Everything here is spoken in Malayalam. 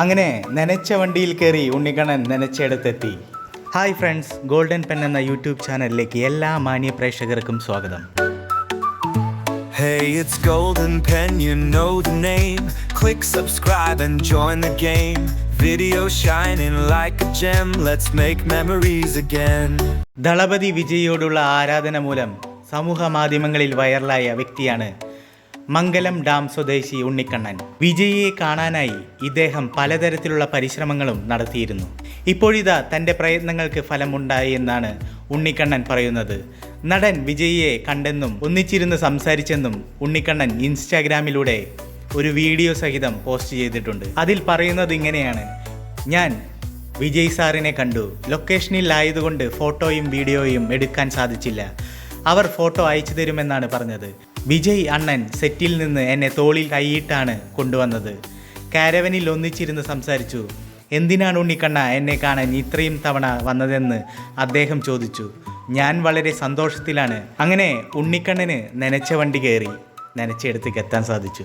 അങ്ങനെ നനച്ച വണ്ടിയിൽ കയറി ഉണ്ണിക്കണ്ണൻ നനച്ചയിടത്തെത്തി ഹായ് ഫ്രണ്ട്സ് ഗോൾഡൻ പെൻ എന്ന യൂട്യൂബ് ചാനലിലേക്ക് എല്ലാ മാന്യ പ്രേക്ഷകർക്കും സ്വാഗതം Hey, it's Golden Pen, you know the name. Click subscribe and join the game. Video shining like a gem, let's make memories again. Thalapathy വിജയിയോടുള്ള ആരാധന മൂലം സമൂഹ മാധ്യമങ്ങളിൽ വൈറലായ വ്യക്തിയാണ് മംഗലം ഡാം സ്വദേശി ഉണ്ണിക്കണ്ണൻ. വിജയിയെ കാണാനായി ഇദ്ദേഹം പലതരത്തിലുള്ള പരിശ്രമങ്ങളും നടത്തിയിരുന്നു. ഇപ്പോഴിതാ തന്റെ പ്രയത്നങ്ങൾക്ക് ഫലമുണ്ടായി എന്നാണ് ഉണ്ണിക്കണ്ണൻ പറയുന്നത്. നടൻ വിജയിയെ കണ്ടെന്നും ഒന്നിച്ചിരുന്ന് സംസാരിച്ചെന്നും ഉണ്ണിക്കണ്ണൻ ഇൻസ്റ്റാഗ്രാമിലൂടെ ഒരു വീഡിയോ സഹിതം പോസ്റ്റ് ചെയ്തിട്ടുണ്ട്. അതിൽ പറയുന്നത് ഇങ്ങനെയാണ്. ഞാൻ വിജയ് സാറിനെ കണ്ടു. ലൊക്കേഷനിൽ ആയതുകൊണ്ട് ഫോട്ടോയും വീഡിയോയും എടുക്കാൻ സാധിച്ചില്ല. അവർ ഫോട്ടോ അയച്ചു തരുമെന്നാണ് പറഞ്ഞത്. വിജയ് അണ്ണൻ സെറ്റിൽ നിന്ന് എന്നെ തോളിൽ കൈയിട്ടാണ് കൊണ്ടുവന്നത്. കാരവനിൽ ഒന്നിച്ചിരുന്ന് സംസാരിച്ചു. എന്തിനാണ് ഉണ്ണിക്കണ്ണ എന്നെ കാണാൻ ഇത്രയും തവണ വന്നതെന്ന്? അദ്ദേഹം ചോദിച്ചു. ഞാൻ വളരെ സന്തോഷത്തിലാണ്. അങ്ങനെ ഉണ്ണിക്കണ്ണന് നനച്ച വണ്ടി കയറി. നനച്ചെടുത്തേക്ക് എത്താൻ സാധിച്ചു.